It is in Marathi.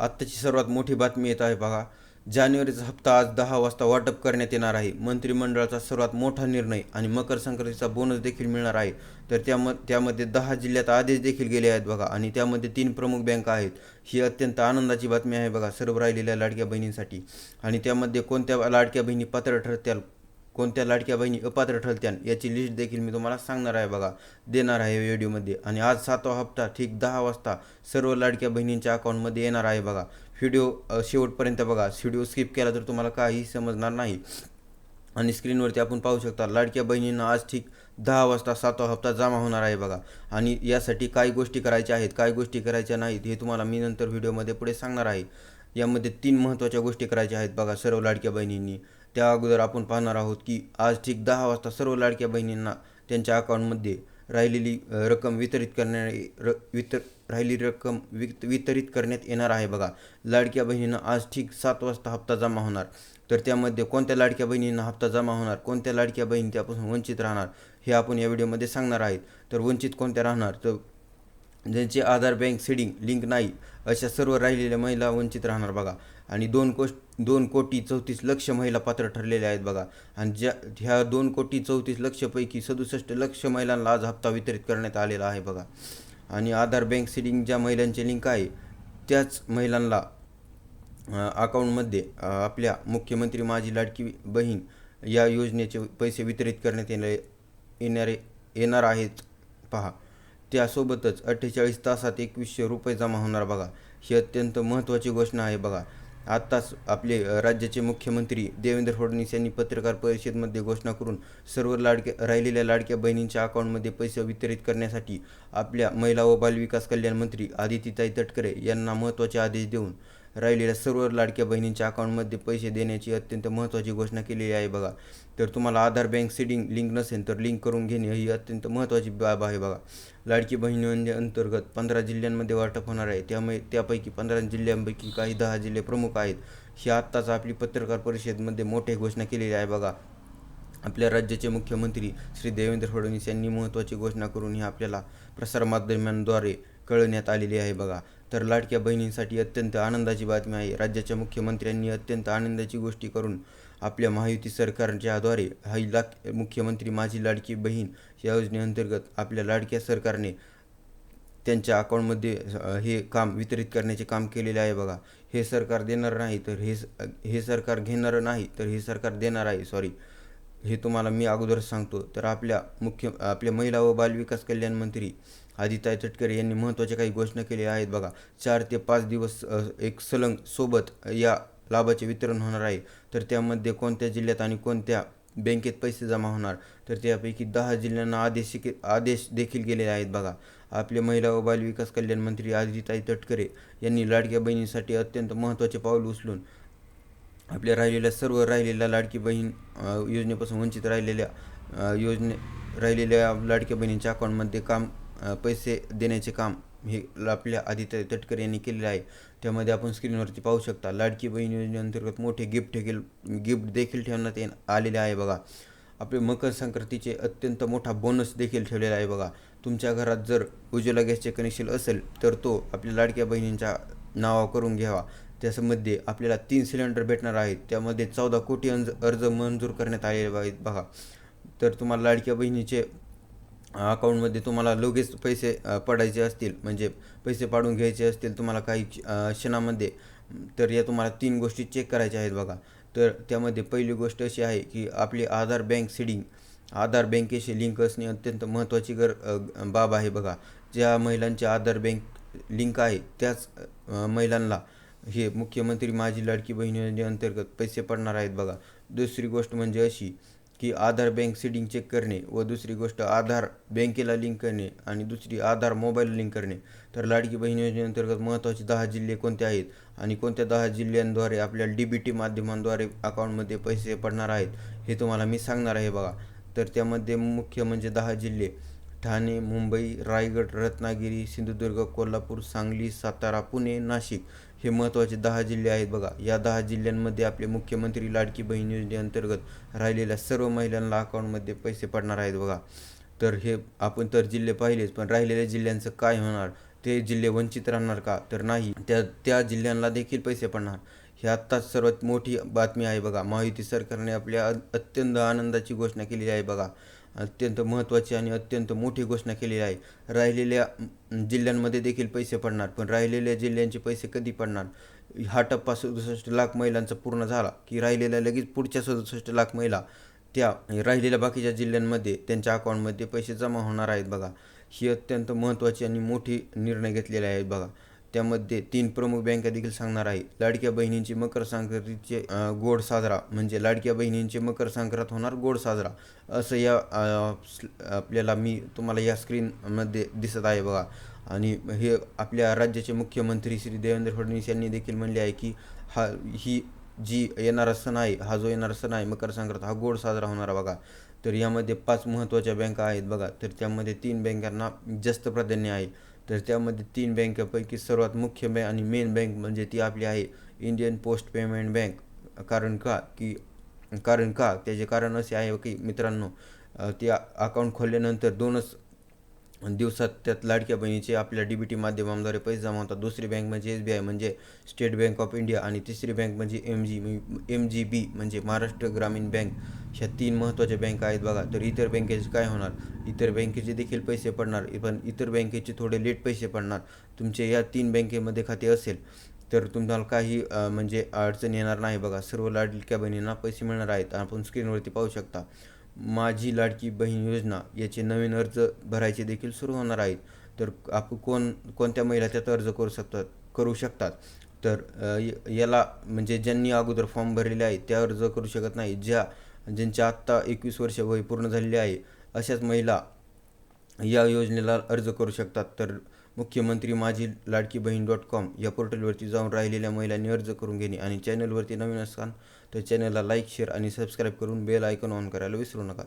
आत्ताची सर्वात मोठी बातमी येत आहे बघा. जानेवारीचा हप्ता आज दहा वाजता वाटप करण्यात येणार आहे. मंत्रिमंडळाचा सर्वात मोठा निर्णय आणि मकर संक्रांतीचा बोनस देखील मिळणार आहे. तर त्याम त्यामध्ये दहा जिल्ह्यात आदेश देखील गेले आहेत बघा आणि त्यामध्ये तीन प्रमुख बँका आहेत. ही अत्यंत आनंदाची बातमी आहे बघा. सर्व राहिलेल्या लाडक्या बहिणींसाठी. आणि त्यामध्ये कोणत्या लाडक्या बहिणी पात्र ठरत्याल? कोणत्या लाडक्या बहिणी अपात्र ठरत्यान याची लिस्ट देखील मी तुम्हाला सांगणार आहे बघा. देणार आहे व्हिडिओमध्ये आणि आज सातवा हप्ता ठीक दहा वाजता सर्व लाडक्या बहिणींच्या अकाउंटमध्ये येणार आहे बघा. व्हिडिओ शेवटपर्यंत बघा. व्हिडिओ स्किप केला तर तुम्हाला काहीही समजणार नाही. आणि स्क्रीनवरती आपण पाहू शकता लाडक्या बहिणींना आज ठीक दहा वाजता सातवा हप्ता जमा होणार आहे बघा. आणि यासाठी काय गोष्टी करायच्या आहेत काय गोष्टी करायच्या नाहीत हे तुम्हाला मी नंतर व्हिडिओमध्ये पुढे सांगणार आहे. यामध्ये तीन महत्त्वाच्या गोष्टी करायच्या आहेत बघा सर्व लाडक्या बहिणींनी. त्या अगोदर आपण पाहणार आहोत की आज ठीक दहा वाजता सर्व लाडक्या बहिणींना त्यांच्या अकाउंटमध्ये राहिलेली रक्कम वितरित करण्या र वितर राहिलेली रक्कम वित वितरित करण्यात येणार आहे बघा. लाडक्या बहिणींना आज ठीक सात वाजता हप्ता जमा होणार. तर त्यामध्ये कोणत्या लाडक्या बहिणींना हप्ता जमा होणार कोणत्या लाडक्या बहिणी त्यापासून वंचित राहणार हे आपण या व्हिडिओमध्ये सांगणार आहेत. तर वंचित कोणत्या राहणार? तर ज्यांचे आधार बँक सीडिंग लिंक नाही अशा सर्व राहिलेल्या महिला वंचित राहणार बघा. आणि दोन कोश दोन कोटी चौतीस लक्ष महिला पात्र ठरलेल्या आहेत बघा. आणि ज्या ह्या दोन कोटी चौतीस लक्षपैकी सदुसष्ट लक्ष महिलांना आज हप्ता वितरित करण्यात आलेला आहे बघा. आणि आधार बँक सीडिंग ज्या महिलांचे लिंक आहे त्याच महिलांना अकाउंटमध्ये आपल्या मुख्यमंत्री माझी लाडकी बहीण या योजनेचे पैसे वितरित करण्यात येणारे येणारे येणार आहेत. पहा. त्यासोबतच अठ्ठेचाळीस तासात एकवीसशे रुपये जमा होणार बघा. ही अत्यंत महत्त्वाची घोषणा आहे बघा. आत्ताच आपले राज्याचे मुख्यमंत्री देवेंद्र फडणवीस यांनी पत्रकार परिषदेमध्ये घोषणा करून सर्व लाडक्या राहिलेल्या लाडक्या बहिणींच्या अकाउंटमध्ये पैसे वितरित करण्यासाठी आपल्या महिला व बालविकास कल्याण मंत्री आदितीताई तटकरे यांना महत्त्वाचे आदेश देऊन राहिलेल्या सर्व लाडक्या बहिणींच्या अकाउंटमध्ये पैसे देण्याची अत्यंत महत्त्वाची घोषणा केलेली आहे बघा. तर तुम्हाला आधार बँक सीडिंग लिंक नसेल तर लिंक करून घेणे ही अत्यंत महत्त्वाची बाब आहे बघा. लाडकी बहिणी अंतर्गत पंधरा जिल्ह्यांमध्ये वाटप होणार आहे. त्यामुळे त्यापैकी पंधरा जिल्ह्यांपैकी काही दहा जिल्हे प्रमुख आहेत. ही आत्ताच आपली पत्रकार परिषदेमध्ये मोठी घोषणा केलेली आहे बघा. आपल्या राज्याचे मुख्यमंत्री श्री देवेंद्र फडणवीस यांनी महत्त्वाची घोषणा करून ही आपल्याला प्रसारमाध्यमांद्वारे कळवण्यात आलेली आहे बघा. तर लाडक्या बहिणींसाठी अत्यंत आनंदाची बातमी आहे. राज्याच्या मुख्यमंत्र्यांनी अत्यंत आनंदाची गोष्टी करून आपल्या महायुती सरकारच्याद्वारे हाई लाख मुख्यमंत्री माझी लाडकी बहीण या योजनेअंतर्गत आपल्या लाडक्या सरकारने त्यांच्या अकाउंटमध्ये हे काम वितरित करण्याचे काम केलेले आहे बघा. हे सरकार देणार नाही तर हे स- हे सरकार घेणारं नाही तर हे सरकार देणार आहे सॉरी. हे तुम्हाला मी अगोदरच सांगतो. तर आपल्या मुख्य आपल्या महिला व बालविकास कल्याण मंत्री आदिताई तटकरे यांनी महत्त्वाच्या काही घोषणा केल्या आहेत बघा. चार ते पाच दिवस एक सलंग सोबत या लाभाचे वितरण होणार आहे. तर त्यामध्ये कोणत्या जिल्ह्यात आणि कोणत्या बँकेत पैसे जमा होणार? तर त्यापैकी दहा जिल्ह्यांना आदेश आदेश देखील गेलेले आहेत बघा. आपले महिला व बालविकास कल्याण मंत्री आदिताई तटकरे यांनी लाडक्या बहिणीसाठी अत्यंत महत्त्वाचे पाऊल उचलून आपल्या राहिलेल्या सर्व राहिलेल्या लाडकी बहीण योजनेपासून वंचित राहिलेल्या योजने राहिलेल्या लाडक्या बहिणींच्या अकाउंटमध्ये काम पैसे देण्याचे काम हे आपल्या आदित्य तटकरे यांनी केलेलं आहे. त्यामध्ये आपण स्क्रीनवरती पाहू शकता लाडकी बहीण योजनेअंतर्गत मोठे गिफ्ट देखील गिफ्ट देखील ठेवण्यात ये आलेले आहे बघा. आपले मकर संक्रांतीचे अत्यंत मोठा बोनस देखील ठेवलेला आहे बघा. तुमच्या घरात जर उज्ज्वला गॅसचे कनेक्शन असेल तर तो आपल्या लाडक्या बहिणींच्या नावा करून घ्यावा. त्याच्यामध्ये आपल्याला तीन सिलेंडर भेटणार आहेत. त्यामध्ये चौदा कोटी अंज अर्ज मंजूर करण्यात आलेले आहेत बघा. तर तुम्हाला लाडक्या बहिणीचे अकाउंटमध्ये तुम्हाला लगेच पैसे पडायचे असतील. म्हणजे पैसे पाडून घ्यायचे असतील तुम्हाला काही क्षणामध्ये. तर या तुम्हाला तीन गोष्टी चेक करायच्या आहेत बघा. तर त्यामध्ये पहिली गोष्ट अशी आहे की आपली आधार बँक सिडिंग आधार बँकेशी लिंक असणे अत्यंत महत्त्वाची गर बाब आहे बघा. ज्या महिलांची आधार बँक लिंक आहे त्याच महिलांना हे मुख्यमंत्री माझी लाडकी बहीण योजनेअंतर्गत पैसे पडणार आहेत बघा. दुसरी गोष्ट म्हणजे अशी की आधार बँक सीडिंग चेक करणे व दुसरी गोष्ट आधार बँकेला लिंक करणे आणि दुसरी आधार मोबाईल लिंक करणे. तर लाडकी बहीण योजनेअंतर्गत महत्त्वाचे दहा जिल्हे कोणते आहेत आणि कोणत्या दहा जिल्ह्यांद्वारे आपल्याला डी बी टी माध्यमांद्वारे अकाउंटमध्ये पैसे पडणार आहेत हे तुम्हाला मी सांगणार आहे बघा. तर त्यामध्ये मुख्य म्हणजे दहा जिल्हे. ठाणे मुंबई रायगड रत्नागिरी सिंधुदुर्ग कोल्हापूर सांगली सातारा पुणे नाशिक. हे महत्त्वाचे दहा जिल्हे आहेत बघा. या दहा जिल्ह्यांमध्ये आपले मुख्यमंत्री लाडकी बहीण योजनेअंतर्गत राहिलेल्या सर्व महिलांना अकाउंटमध्ये पैसे पडणार आहेत बघा. तर हे आपण तर जिल्हे पाहिलेच पण राहिलेल्या जिल्ह्यांचं काय होणार? ते जिल्हे वंचित राहणार का? तर नाही. त्या त्या जिल्ह्यांना देखील पैसे पडणार. ही आत्ताच सर्वात मोठी बातमी आहे बघा. महायुती सरकारने आपल्या अत्यंत आनंदाची घोषणा केलेली आहे बघा. अत्यंत महत्त्वाची आणि अत्यंत मोठी घोषणा केलेली आहे. राहिलेल्या जिल्ह्यांमध्ये देखील पैसे पडणार पण राहिलेल्या जिल्ह्यांचे पैसे कधी पडणार? हा टप्पा सदुसष्ट लाख महिलांचा पूर्ण झाला की राहिलेल्या लगेच पुढच्या सदुसष्ट लाख महिला त्या राहिलेल्या बाकीच्या जिल्ह्यांमध्ये त्यांच्या अकाउंटमध्ये पैसे जमा होणार आहेत बघा. ही अत्यंत महत्त्वाची आणि मोठी निर्णय घेतलेले आहेत बघा. त्यामध्ये तीन प्रमुख बँका देखील सांगणार आहे. लाडक्या बहिणींची मकर संक्रांतीचे गोड साजरा म्हणजे लाडक्या बहिणींचे मकर संक्रांत होणार गोड साजरा. असं या आपल्याला मी तुम्हाला या स्क्रीनमध्ये दिसत आहे बघा. आणि हे आपल्या राज्याचे मुख्यमंत्री श्री देवेंद्र फडणवीस यांनी देखील म्हणले आहे की हा ही जी येणारा सण आहे हा जो येणारा सण आहे मकर संक्रांत हा गोड साजरा होणार बघा. तर यामध्ये पाच महत्त्वाच्या बँका आहेत बघा. तर त्यामध्ये तीन बँकांना जास्त प्राधान्य आहे. तर त्यामध्ये तीन बँकेपैकी सर्वात मुख्य बँक आणि मेन बँक म्हणजे ती आपली आहे इंडियन पोस्ट पेमेंट बँक कारण का? की कारण का? त्याचे कारण असे आहे की मित्रांनो ते अकाउंट खोलल्यानंतर दोनच दिवसात त्यात लाडक्या बहिणीचे आपल्या डी बी टी माध्यमांद्वारे पैसे जमा होतात. दुसरी बँक म्हणजे एस बी आय म्हणजे स्टेट बँक ऑफ इंडिया आणि तिसरी बँक म्हणजे M G M G B म्हणजे महाराष्ट्र ग्रामीण बँक ह्या तीन महत्त्वाच्या बँका आहेत बघा. तर इतर बँकेचे काय होणार? इतर बँकेचे देखील पैसे पडणार. पण इतर बँकेचे थोडे लेट पैसे पडणार. तुमचे या तीन बँकेमध्ये खाते असेल तर तुम्हाला काही म्हणजे अडचण येणार नाही बघा. सर्व लाडक्या बहिणींना पैसे मिळणार आहेत. आपण स्क्रीनवरती पाहू शकता. माझी लाडकी बहीण योजना याचे नवीन अर्ज भरायचे देखील सुरू होणार आहेत. तर आप कोण कोणत्या महिला त्यात अर्ज करू शकतात करू शकतात? तर याला म्हणजे ज्यांनी अगोदर फॉर्म भरलेले आहे त्या अर्ज करू शकत नाही ज्या ज्यांच्या आत्ता एकवीस वर्ष वय पूर्ण झालेले आहे अशाच महिला या योजनेला अर्ज करू शकतात. तर मुख्यमंत्री माझी लाडकी बहीण डॉट कॉम या पोर्टलवरती जाऊन राहिलेल्या महिलांनी अर्ज करून घेणे आणि चॅनलवरती नवीन असाल तर चॅनलला लाईक शेअर आणि सबस्क्राईब करून बेल आयकॉन ऑन करायला विसरू नका.